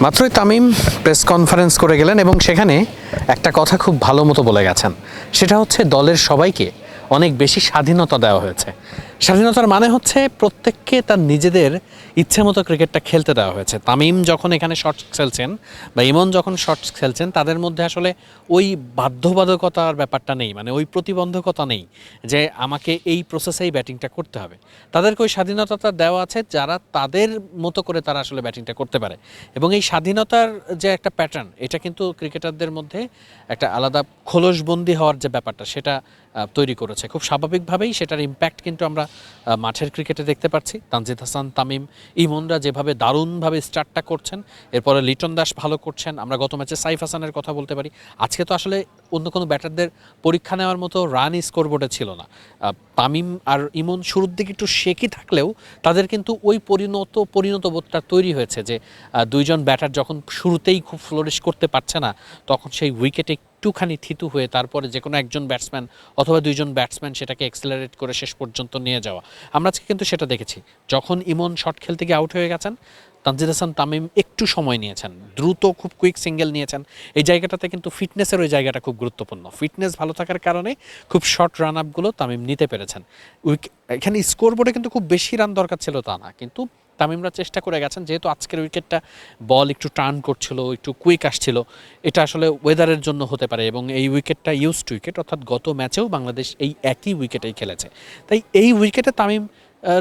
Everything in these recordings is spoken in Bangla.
মাত্রই তামিম প্রেস কনফারেন্স করে গেলেন এবং সেখানে একটা কথা খুব ভালো মতো বলে গেছেন। সেটা হচ্ছে দলের সবাইকে অনেক বেশি স্বাধীনতা দেওয়া হয়েছে। স্বাধীনতার মানে হচ্ছে প্রত্যেককে তার নিজেদের ইচ্ছে মতো ক্রিকেটটা খেলতে দেওয়া হয়েছে। তামিম যখন এখানে শর্টস খেলছেন বা ইমন যখন শর্টস খেলছেন, তাদের মধ্যে আসলে ওই বাধ্যবাধকতার ব্যাপারটা নেই মানে ওই প্রতিবন্ধকতা নেই যে আমাকে এই প্রসেসেই ব্যাটিংটা করতে হবে। তাদেরকে ওই স্বাধীনতাটা দেওয়া আছে যারা তাদের মতো করে তারা আসলে ব্যাটিংটা করতে পারে। এবং এই স্বাধীনতার যে একটা প্যাটার্ন এটা কিন্তু ক্রিকেটারদের মধ্যে একটা আলাদা খোলসবন্দি হওয়ার যে ব্যাপারটা, সেটা তৈরি করেছে। খুব স্বাভাবিকভাবেই সেটার ইম্প্যাক্ট কিন্তু আমরা মাঠের ক্রিকেটে দেখতে পাচ্ছি। তানজিদ হাসান, তামিম, ইমনরা যেভাবে দারুণভাবে স্টার্টটা করছেন, এরপরে লিটন দাস ভালো করছেন, আমরা গত ম্যাচে সাইফ হাসানের কথা বলতে পারি। আজকে তো আসলে অন্য কোনো ব্যাটারদের পরীক্ষা নেওয়ার মতো রান স্কোরবোর্ডে ছিল না। তামিম আর ইমন শুরুর দিকে একটু শেকি থাকলেও তাদের কিন্তু ওই পরিণত পরিণত বোধটা তৈরি হয়েছে যে দুইজন ব্যাটার যখন শুরুতেই খুব ফ্লোরিশ করতে পারছে না, তখন সেই উইকেটে একটুখানি থিতু হয়ে তারপরে যে কোনো একজন ব্যাটসম্যান অথবা দুইজন ব্যাটসম্যান সেটাকে এক্সেলারেট করে শেষ পর্যন্ত নিয়ে যাওয়া। আমরা আজকে কিন্তু সেটা দেখেছি। যখন ইমন শট খেলতে গিয়ে আউট হয়ে গেছেন, তানজিদ হাসান তামিম একটু সময় নিয়েছেন। দ্রুত খুব কুইক সিঙ্গেল নিয়েছেন। এই জায়গাটাতে কিন্তু ফিটনেসের ওই জায়গাটা খুব গুরুত্বপূর্ণ। ফিটনেস ভালো থাকার কারণে খুব শর্ট রান আপগুলো তামিম নিতে পেরেছেন। উইক এখানে স্কোর বোর্ডে কিন্তু খুব বেশি রান দরকার ছিল তা না। কিন্তু তামিমরা চেষ্টা করে গেছেন, যেহেতু আজকের উইকেটটা বল একটু টার্ন করছিল, একটু কুইক আসছিল, এটা আসলে ওয়েদারের জন্য হতে পারে এবং এই উইকেটটা ইউজ টু উইকেট, অর্থাৎ গত ম্যাচেও বাংলাদেশ এই একই উইকেটেই খেলেছে। তাই এই উইকেটে তামিম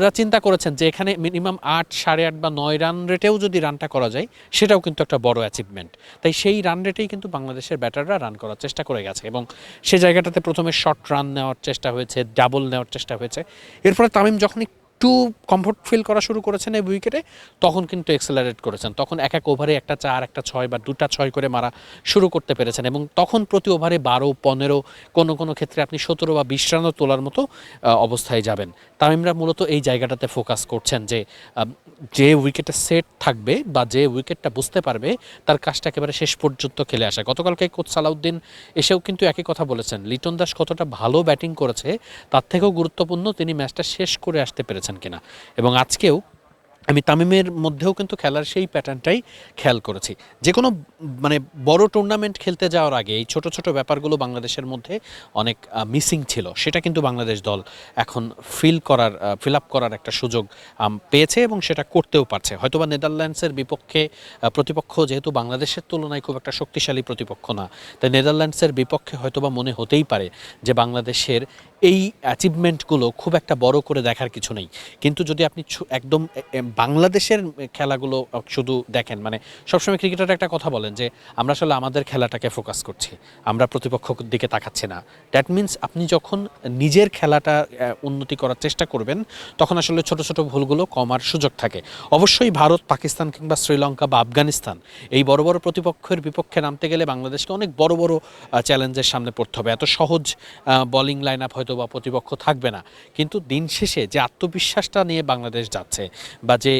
রা চিন্তা করেছেন যে এখানে মিনিমাম আট, সাড়ে আট বা নয় রান রেটেও যদি রানটা করা যায়, সেটাও কিন্তু একটা বড় অ্যাচিভমেন্ট তাই সেই রান রেটেই কিন্তু বাংলাদেশের ব্যাটাররা রান করার চেষ্টা করে গেছে এবং সে জায়গাটাতে প্রথমে শর্ট রান নেওয়ার চেষ্টা হয়েছে ডাবল নেওয়ার চেষ্টা হয়েছে। এরপরে তামিম যখন একটু কমফোর্ট ফিল করা শুরু করেছেন এই উইকেটে তখন কিন্তু এক্সেলারেট করেছেন। তখন এক এক ওভারে একটা চার, একটা ছয় বা দুটা ছয় করে মারা শুরু করতে পেরেছেন এবং তখন প্রতি ওভারে বারো, পনেরো কোনো কোনো ক্ষেত্রে আপনি সতেরো বা বিশ রানও তোলার মতো অবস্থায় যাবেন। তামিমরা মূলত এই জায়গাটাতে ফোকাস করছেন যে যে উইকেটে সেট থাকবে বা যে উইকেটটা বুঝতে পারবে, তার কাজটা একেবারে শেষ পর্যন্ত খেলে আসা। গতকালকে কোচ সালাউদ্দিন এসেও কিন্তু একই কথা বলেছেন, লিটন দাস কতটা ভালো ব্যাটিং করেছে, তার থেকেও গুরুত্বপূর্ণ তিনি ম্যাচটা শেষ করে আসতে পেরেছেন। কিনা। এবং আজকেও আমি তামিমের মধ্যেও কিন্তু খেলার সেই প্যাটার্নটাই খেয়াল করেছি। যে কোনো মানে বড় টুর্নামেন্ট খেলতে যাওয়ার আগে এই ছোট ছোট ব্যাপারগুলো বাংলাদেশের মধ্যে অনেক মিসিং ছিল। সেটা কিন্তু বাংলাদেশ দল এখন ফিল করার ফিল আপ করার একটা সুযোগ পেয়েছে এবং সেটা করতেও পারছে। হয়তোবা নেদারল্যান্ডসের বিপক্ষে প্রতিপক্ষ যেহেতু বাংলাদেশের তুলনায় খুব একটা শক্তিশালী প্রতিপক্ষ না, তাই নেদারল্যান্ডসের বিপক্ষে হয়তোবা মনে হতেই পারে যে বাংলাদেশের এই অ্যাচিভমেন্টগুলো খুব একটা বড় করে দেখার কিছু নেই। কিন্তু যদি আপনি একদম বাংলাদেশের খেলাগুলো শুধু দেখেন মানে সবসময় ক্রিকেটার একটা কথা বলেন যে, আমরা আসলে আমাদের খেলাটাকে ফোকাস করছি, আমরা প্রতিপক্ষ দিকে তাকাচ্ছি না। দ্যাট মিন্স আপনি যখন নিজের খেলাটা উন্নতি করার চেষ্টা করবেন, তখন আসলে ছোট ছোট ভুলগুলো কমার সুযোগ থাকে। অবশ্যই ভারত, পাকিস্তান কিংবা শ্রীলঙ্কা বা আফগানিস্তান, এই বড় বড় প্রতিপক্ষের বিপক্ষে নামতে গেলে বাংলাদেশকে অনেক বড় বড় চ্যালেঞ্জের সামনে পড়তে হবে। এত সহজ বোলিং লাইন আপ হয়তো বা প্রতিপক্ষ থাকবে না। কিন্তু দিন শেষে যে আত্মবিশ্বাসটা নিয়ে বাংলাদেশ যাচ্ছে বা যে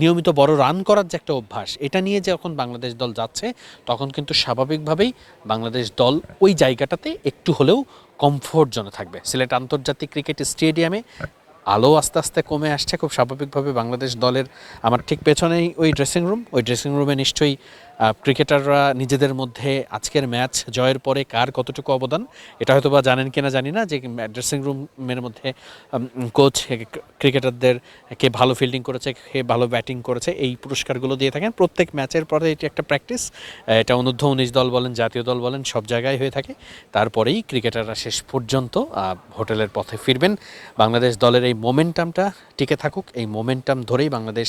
নিয়মিত বড় রান করার যে একটা অভ্যাস, এটা নিয়ে যখন বাংলাদেশ দল যাচ্ছে, তখন কিন্তু স্বাভাবিকভাবেই বাংলাদেশ দল ওই জায়গাটাতে একটু হলেও কমফোর্ট জোনে থাকবে। সিলেট আন্তর্জাতিক ক্রিকেট স্টেডিয়ামে আলো আস্তে আস্তে কমে আসছে। খুব স্বাভাবিকভাবে বাংলাদেশ দলের, আমার ঠিক পেছনেই ওই ড্রেসিং রুম ওই ড্রেসিং রুমে নিশ্চয়ই ক্রিকেটাররা নিজেদের মধ্যে আজকের ম্যাচ জয়ের পরে কার কতটুকু অবদান? এটা হয়তো বা জানেন কিনা জানি না, যে ড্রেসিং রুমের মধ্যে কোচ ক্রিকেটারদের কে ভালো ফিল্ডিং করেছে, কে ভালো ব্যাটিং করেছে, এই পুরস্কারগুলো দিয়ে থাকেন। প্রত্যেক ম্যাচের পরে এটি একটা প্র্যাকটিস এটা অনূর্ধ্ব উনিশ দল বলেন, জাতীয় দল বলেন, সব জায়গায় হয়ে থাকে। তারপরেই ক্রিকেটাররা শেষ পর্যন্ত হোটেলের পথে ফিরবেন। বাংলাদেশ দলের এই মোমেন্টামটা টিকে থাকুক। এই মোমেন্টাম ধরেই বাংলাদেশ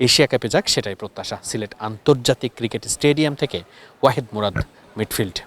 এশিয়া কাপে যাক সেটাই প্রত্যাশা। সিলেট আন্তর্জাতিক ক্রিকেট স্টেডিয়াম থেকে ওয়াহিদ মুরাদ মিডফিল্ড।